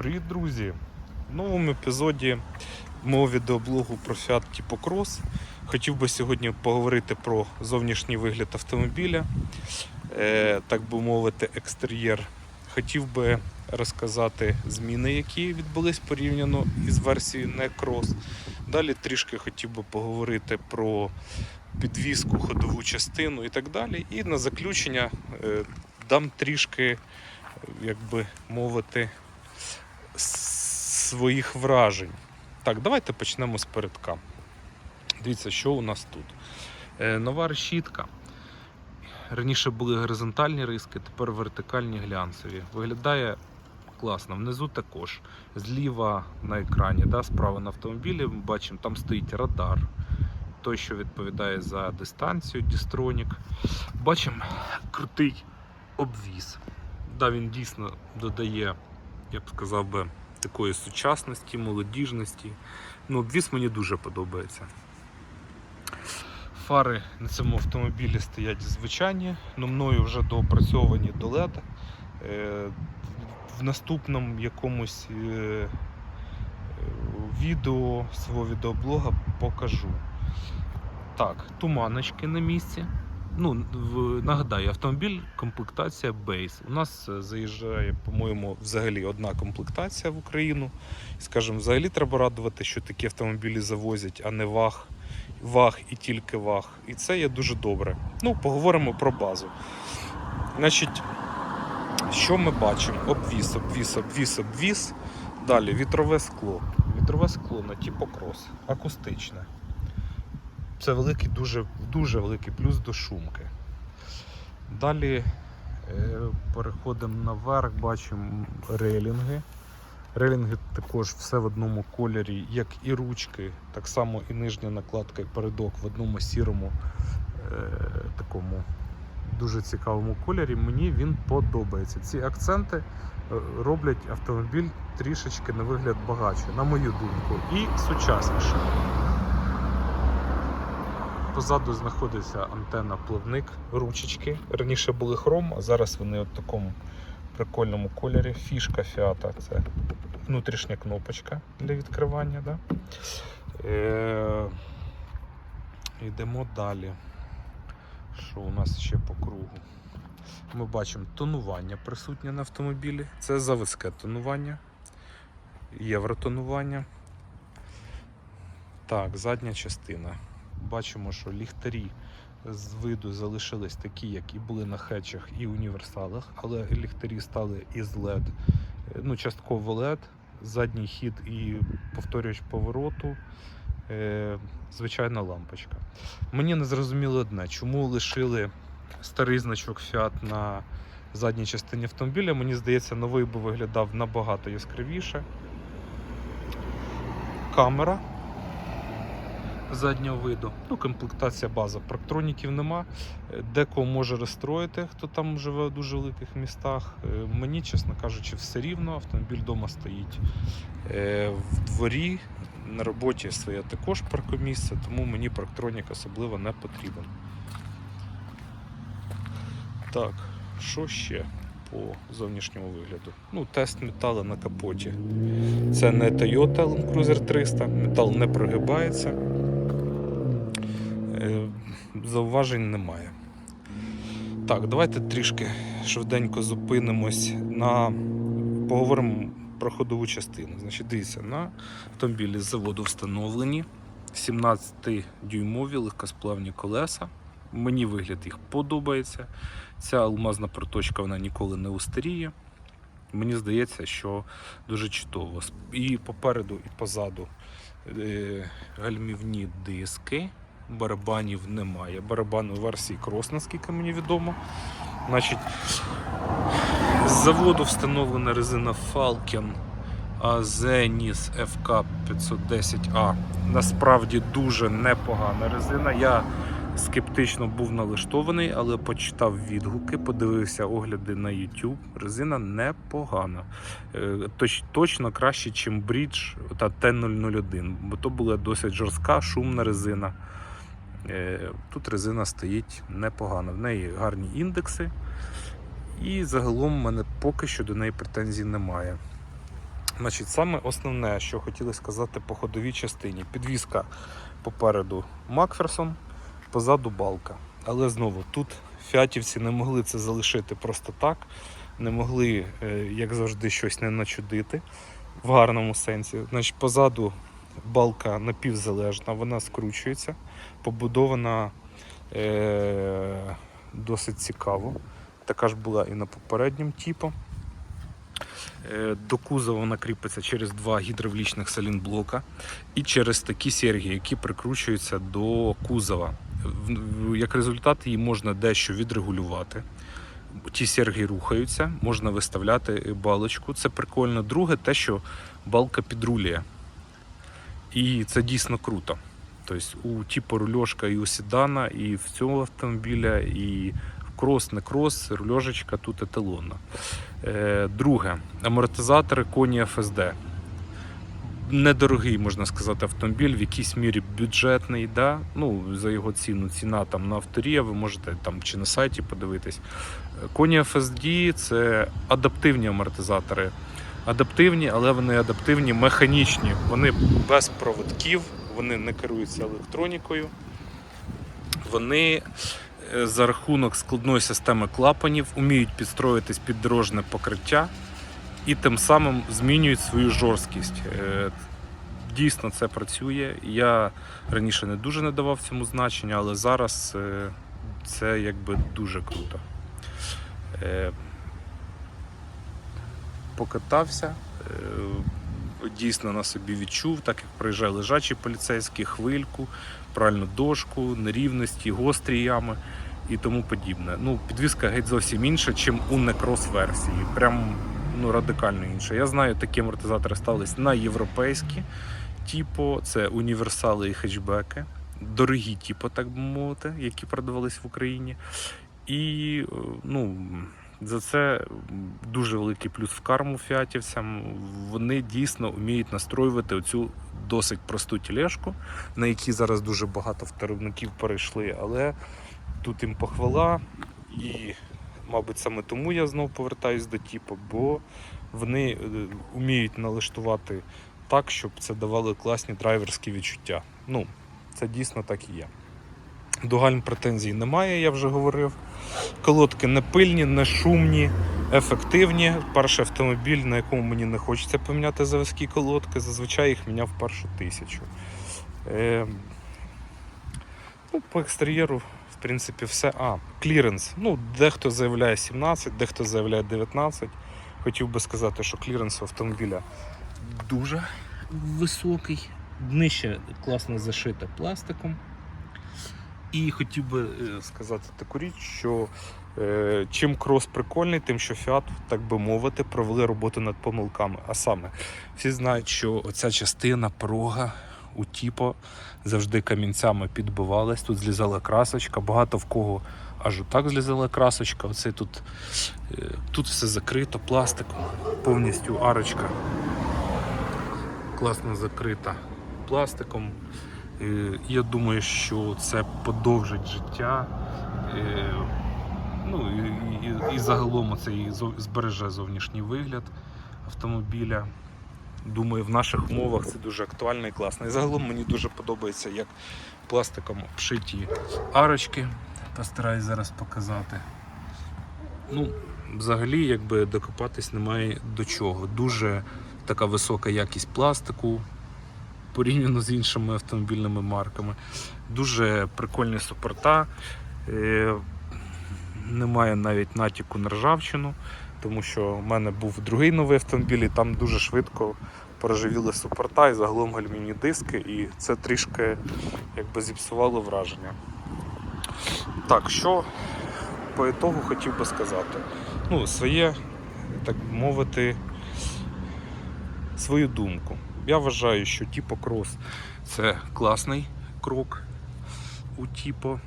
Привіт, друзі! В новому епізоді мого відеоблогу про Fiat Tipo Cross хотів би сьогодні поговорити про зовнішній вигляд автомобіля, е, так би мовити, екстер'єр. Хотів би розказати зміни, які відбулись порівняно із версією не. Далі трішки хотів би поговорити про підвізку, ходову частину і так далі. І на заключення е, дам трішки, як би мовити, своїх вражень. Так, давайте почнемо з передка. Дивіться, що у нас тут. Е, нова решітка. Раніше були горизонтальні риски, тепер вертикальні глянцеві. Виглядає класно. Внизу також. Зліва на екрані, да, справа на автомобілі, ми бачимо, там стоїть радар. Той, що відповідає за дистанцію, Дістронік. Бачимо крутий обвіз. Да, він дійсно додає, я б сказав би, такої сучасності, молодіжності. Ну, обвіз мені дуже подобається. Фари на цьому автомобілі стоять звичайні, але мною вже доопрацьовані до LED. Е, В наступному якомусь е, відео свого відеоблога покажу. Так, туманочки на місці. Ну, нагадаю, автомобіль комплектація Base. У нас е, заїжджає, по-моєму, взагалі одна комплектація в Україну. Скажімо, взагалі треба радувати, що такі автомобілі завозять, а не ваг, ваг і тільки ваг. І це є дуже добре. Ну, поговоримо про базу. Значить, що ми бачимо? Обвіз, обвіз, обвіз, обвіз. Далі вітрове скло. Вітрове скло на типокрос, акустичне. Це великий, дуже, дуже великий плюс до шумки. Далі е, переходимо наверх, бачимо рейлінги. Рейлінги також все в одному кольорі, як і ручки, так само і нижня накладка, і передок в одному сірому е, такому дуже цікавому кольорі. Мені він подобається. Ці акценти е, роблять автомобіль трішечки на вигляд багатше, на мою думку, і сучасніше. Позаду знаходиться антенна плавник, ручечки. Раніше були хром, а зараз вони в такому прикольному кольорі. Фішка фіата це внутрішня кнопочка для відкривання. Да? Е- Йдемо далі. Що у нас ще по кругу? Ми бачимо тонування присутнє на автомобілі. Це заводське тонування, євротонування. Так, задня частина. Бачимо, що ліхтарі з виду залишились такі, як і були на хетчах і універсалах, але ліхтарі стали із LED, е, ну, частково LED, задній хід і повторювач повороту, е, звичайна лампочка. Мені не зрозуміло одне, чому лишили старий значок Fiat на задній частині автомобіля. Мені здається, новий би виглядав набагато яскравіше. Камера заднього виду. Ну, комплектація база. Парктроніків нема. Декого може розстроїти, хто там живе в дуже великих містах. Е, Мені, чесно кажучи, все рівно. Автомобіль вдома стоїть е, в дворі. На роботі своє також паркомісце, тому мені парктронік особливо не потрібен. Так, що ще по зовнішньому вигляду? Ну, тест металу на капоті. Це не Toyota Land Cruiser 300, метал не прогибається. Зауважень немає. Так, давайте трішки швиденько зупинимось на. Поговоримо про ходову частину. Значить, дивіться, на автомобілі з заводу встановлені 17-дюймові легкосплавні колеса. Мені вигляд їх подобається. Ця алмазна проточка вона ніколи не устаріє. Мені здається, що дуже чудово. І попереду, і позаду е, гальмівні диски. Барабанів немає. Барабан у версії Cross, наскільки мені відомо. Значить, з заводу встановлена резина Falcon Azenis FK 510A. Насправді дуже непогана резина. Я скептично був налаштований, але почитав відгуки, подивився огляди на YouTube. Резина непогана. Е, Точ, точно краще, ніж Bridge та T001, бо то була досить жорстка, шумна резина. Е, Тут резина стоїть непогано. В неї гарні індекси. І загалом в мене поки що до неї претензій немає. Значить, саме основне, що хотіли сказати по ходовій частині. Підвізка попереду Макферсон, позаду балка. Але знову тут фіатівці не могли це залишити просто так, не могли, е, як завжди, щось не начудити в гарному сенсі. Значить, позаду балка напівзалежна, вона скручується, побудована е- досить цікаво. Така ж була і на попередньому типу. До кузова вона кріпиться через два гідравлічних салінблока і через такі серги, які прикручуються до кузова. Як результат, її можна дещо відрегулювати. Ті серги рухаються, можна виставляти балочку. Це прикольно. Друге, те, що балка підрулює. І це дійсно круто. Тобто у типу рульошка і у седана, і в цього автомобіля, і крос, не крос, рульошечка тут еталонна. Е, Друге, амортизатори Коні FSD. Недорогий, можна сказати, автомобіль, в якійсь мірі бюджетний, да? ну, за його ціну. Ціна там на авторія, ви можете там чи на сайті подивитись. Коні FSD це адаптивні амортизатори. Адаптивні, але вони адаптивні, механічні. Вони без проводків, вони не керуються електронікою. Вони е, за рахунок складної системи клапанів вміють підстроїтись під дорожне покриття і тим самим змінюють свою жорсткість. Е, Дійсно, це працює. Я раніше не дуже не давав цьому значення, але зараз е, це якби дуже круто. Покатався, е, дійсно на собі відчув, так як проїжджає лежачий поліцейський, хвильку, пральну дошку, нерівності, гострі ями і тому подібне. Ну, підвізка геть зовсім інша, чим у некрос версії. Прям ну, радикально інша. Я знаю, такі амортизатори стались на європейські, типу, це універсали і хетчбеки. Дорогі, типу, так би мовити, які продавались в Україні. І е, ну, за це дуже великий плюс в карму фіатівцям. Вони дійсно вміють настроювати оцю досить просту тележку, на якій зараз дуже багато виробників перейшли, але тут їм похвала. І, мабуть, саме тому я знову повертаюсь до типу, бо вони е, вміють налаштувати так, щоб це давало класні драйверські відчуття. Ну, це дійсно так і є. До гальм претензій немає, я вже говорив. Колодки не пильні, не шумні, ефективні. Перший автомобіль, на якому мені не хочеться поміняти заводські колодки, зазвичай їх міняв першу тисячу. Е, ну, по екстер'єру, в принципі, все. А, кліренс. Ну, дехто заявляє 17, дехто заявляє 19. Хотів би сказати, що кліренс автомобіля дуже високий. Днище класно зашите пластиком. І хотів би е, сказати таку річ, що е, чим крос прикольний, тим що Fiat, так би мовити, провели роботу над помилками. А саме, всі знають, що оця частина порога у Тіпо завжди камінцями підбивалась, тут злізала красочка, багато в кого аж отак злізала красочка. Оце тут, е, тут все закрито пластиком, повністю арочка класно закрита пластиком. Е, Я думаю, що це подовжить життя. е, Ну і, і, і загалом це і збереже зовнішній вигляд автомобіля. Думаю, в наших умовах це дуже актуально і класно. І загалом мені дуже подобається, як пластиком обшиті арочки. Постараюсь зараз показати. Ну, взагалі, якби докопатись немає до чого. Дуже така висока якість пластику порівняно з іншими автомобільними марками. Дуже прикольні супорта. Е, Немає навіть натяку на ржавчину, тому що в мене був другий новий автомобіль, і там дуже швидко порожевіли супорта і загалом гальмівні диски, і це трішки якби зіпсувало враження. Так, що по ітогу хотів би сказати. Ну, своє, так би мовити, свою думку. Я вважаю, що Тіпо Крос це класний крок у Тіпо.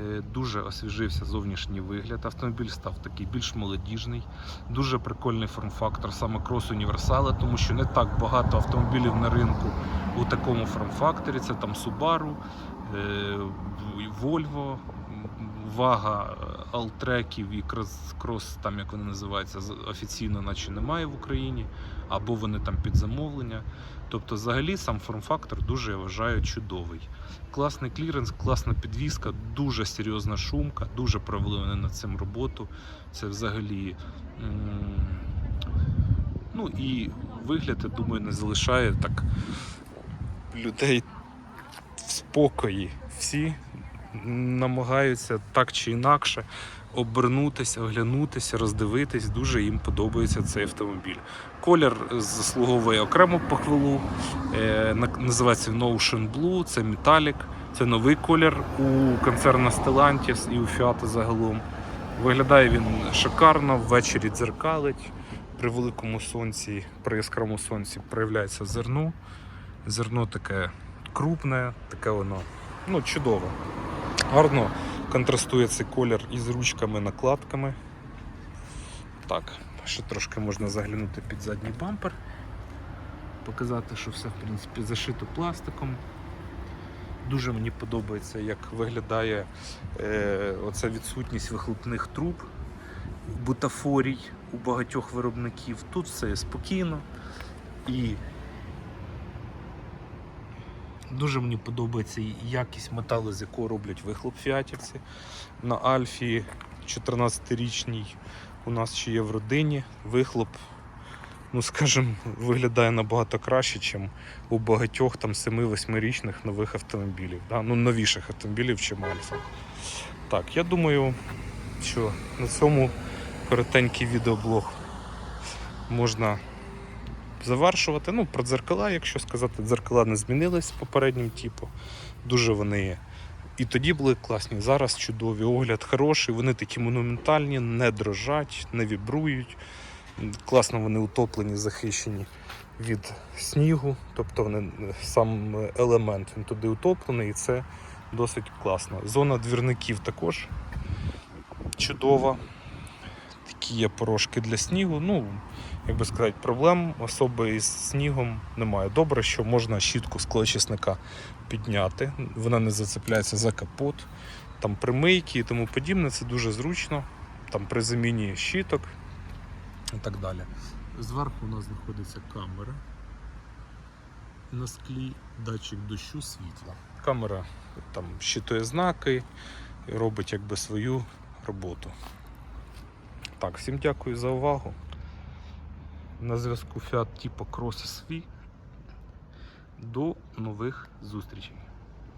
Е, Дуже освіжився зовнішній вигляд. Автомобіль став такий більш молодіжний, дуже прикольний форм-фактор, саме крос універсали, тому що не так багато автомобілів на ринку у такому форм-факторі. Це там Subaru, Volvo, вага е, алтреків і крос, там як вони називаються, офіційно наче немає в Україні, або вони там під замовлення. Тобто, взагалі, сам форм-фактор дуже я вважаю чудовий. Класний кліренс, класна підвізка, дуже серйозна шумка, дуже провели над цим роботу. Це взагалі. Ну і вигляд, я думаю, не залишає так людей в спокої. Всі намагаються так чи інакше обернутися, оглянутися, роздивитись. Дуже їм подобається цей автомобіль. Колір заслуговує окрему похвалу. Е, називається він Ocean Blue, це металік. Це новий колір у концерна Stellantis і у Fiat загалом. Виглядає він шикарно, ввечері дзеркалить. При великому сонці, при яскравому сонці проявляється зерно. Зерно таке крупне, таке воно ну, чудове. Гарно контрастує цей колір із ручками, накладками. Так, ще трошки можна заглянути під задній бампер. Показати, що все в принципі зашито пластиком. Дуже мені подобається, як виглядає е, оця відсутність вихлопних труб, бутафорій у багатьох виробників. Тут все спокійно і дуже мені подобається якість металу, з якого роблять вихлоп фіатівці. На Альфі 14-річній у нас ще є в родині вихлоп. Ну, скажімо, виглядає набагато краще, ніж у багатьох там 7-8-річних нових автомобілів. Да? Ну, новіших автомобілів, чим Альфа. Так, я думаю, що на цьому коротенький відеоблог можна завершувати. Ну, про дзеркала, якщо сказати, дзеркала не змінились попереднім типу. Дуже вони і тоді були класні, зараз чудові. Огляд хороший, вони такі монументальні, не дрожать, не вібрують. Класно вони утоплені, захищені від снігу. Тобто вони, сам елемент він туди утоплений і це досить класно. Зона двірників також чудова. Такі є порошки для снігу. Ну, як би сказати, проблем особи із снігом немає. Добре, що можна щітку склочисника підняти, вона не зацепляється за капот, там примийки і тому подібне. Це дуже зручно. Там при заміні щіток і так далі. Зверху у нас знаходиться камера. На склі датчик дощу світла. Камера там щитує знаки і робить якби свою роботу. Так, всім дякую за увагу. На зв'язку Fiat Tipo Cross SV. До нових зустрічей.